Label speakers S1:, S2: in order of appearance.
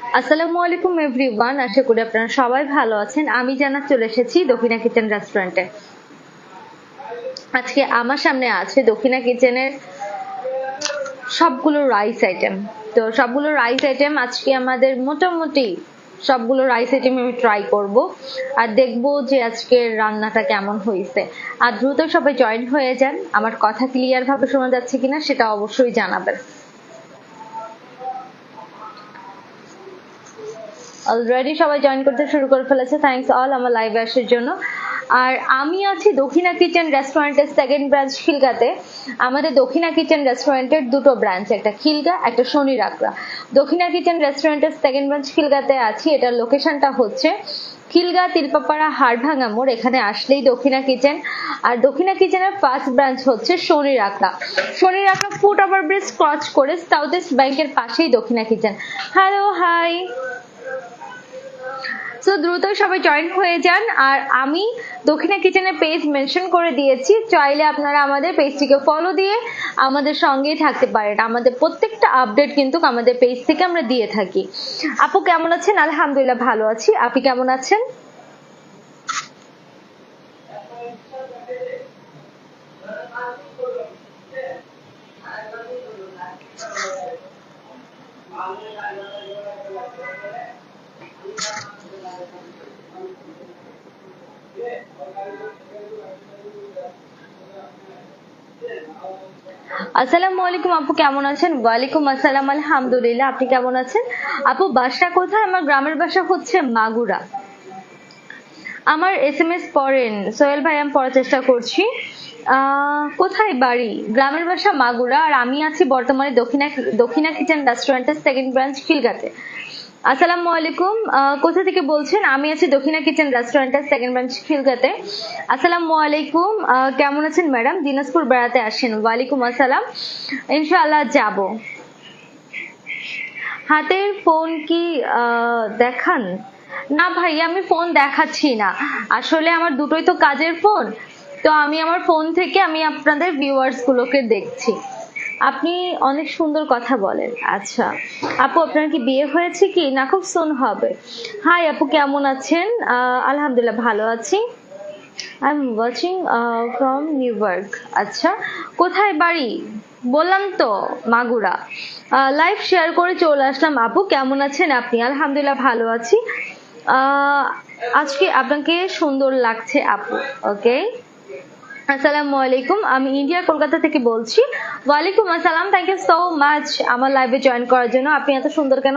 S1: আসসালামু আলাইকুম এভরিওয়ান আশা করি আপনারা সবাই ভালো আছেন। আমি জানা চলে এসেছি দক্ষিণা কিচেন রেস্টুরেন্টে। আজকে আমার সামনে আছে দক্ষিণা কিচেনের সবগুলো রাইস আইটেম তো সবগুলো রাইস আইটেম আজকে আমাদের মোটামুটি সবগুলো রাইস আইটেম আমি ট্রাই করব আর দেখব যে আজকের রান্নাটা কেমন হয়েছে। আর দ্রুত সবাই জয়েন হয়ে যান। আমার কথা ক্লিয়ার ভাবে শোনা যাচ্ছে কিনা সেটা অবশ্যই জানাবেন। অলরেডি সবাই জয়েন করতে শুরু করে ফেলেছে। থ্যাঙ্কস অল আমার লাইভে আসার জন্য। আর আমি আছি দক্ষিণা কিচেন রেস্টুরেন্টের সেকেন্ড ব্রাঞ্চ খিলগাতে। আমাদের দক্ষিণা কিচেন রেস্টুরেন্টের দুটো ব্রাঞ্চ একটা খিলগা, একটা শনি রাকড়া দক্ষিণা কিচেন রেস্টুরেন্টের সেকেন্ড ব্রাঞ্চ খিলগাতে আছি, এটার লোকেশনটা হচ্ছে খিলগা, তিলপাপাড়া, হাড়ভাঙা মোড়। এখানে আসলেই দক্ষিণা কিচেন আর দক্ষিণা কিচেনের ফার্স্ট ব্রাঞ্চ হচ্ছে শনি রাকড়া শনি রাকড়া ফুট ওভার ব্রিজ ক্রস করে সাউথ ইস্ট ব্যাংকের পাশেই দক্ষিণা কিচেন হ্যালো হাই সো দ্রুত সবাই জয়েন হয়ে যান। আর আমি দক্ষিণা কিচেনের পেজ মেনশন করে দিয়েছি। চাইলে আপনারা আমাদের পেজটিকে ফলো দিয়ে আমাদের সঙ্গেই থাকতে পারেন। আমাদের প্রত্যেকটা আপডেট কিন্তু আমাদের পেজ থেকে আমরা দিয়ে থাকি। আপু, কেমন আছেন? আলহামদুলিল্লাহ ভালো আছি। আপনি কেমন আছেন? আসসালামু আলাইকুম আপু, কেমন আছেন? ওয়ালাইকুম আসসালাম, আলহামদুলিল্লাহ, আপনি কেমন আছেন? আপু, বাসা কোথায়? আমার গ্রামের বাসা হচ্ছে মাগুরা। আমার এস এম এস পড়েন। সোহেল ভাই, আমি পড়ার চেষ্টা করছি। কোথায় বাড়ি? গ্রামের বাসা মাগুরা, আর আমি আছি বর্তমানে দক্ষিণা দক্ষিণা কিচেন রেস্টুরেন্টের সেকেন্ড ব্রাঞ্চ খিলগাতে। আসসালামু আলাইকুম। কোথা থেকে বলছেন? আমি আছি দক্ষিণা কিচেন রেস্টুরেন্টের সেকেন্ড ব্রাঞ্চ খিলগাতে। আসসালামু আলাইকুম। কেমন আছেন ম্যাডাম? দিনাজপুর বেড়াতে আসেন। ওয়ালাইকুম আসসালাম। ইনশাআল্লাহ যাব। হাতের ফোন কি দেখান? না ভাই, আমি ফোন দেখাচ্ছি না। আসলে আমার দুটোই তো কাজের ফোন তো আমি আমার ফোন থেকে আমি আপনাদের ভিউয়ার্স গুলোকে দেখছি। আপনি অনেক সুন্দর কথা বলেন। আচ্ছা আপু, আপনার কি বিয়ে হয়েছে কি? না, খুব সুন হবে। হাই আপু, কেমন আছেন? আলহামদুলিল্লাহ ভালো আছি। I am watching from New York আচ্ছা কোথায় বাড়ি? বললাম তো, মাগুরা। লাইভ শেয়ার করে চলে আসলাম। আপু, কেমন আছেন আপনি? আলহামদুলিল্লাহ ভালো আছি। আজকে আপনাকে সুন্দর লাগছে, আপু, ওকে? আসসালামু আলাইকুম, আমি ইন্ডিয়া, কলকাতা থেকে বলছি। ওয়ালাইকুম আসসালাম থ্যাংক ইউ সো মাচ আমার লাইভে জয়েন করার জন্য। আপনি এত সুন্দর কেন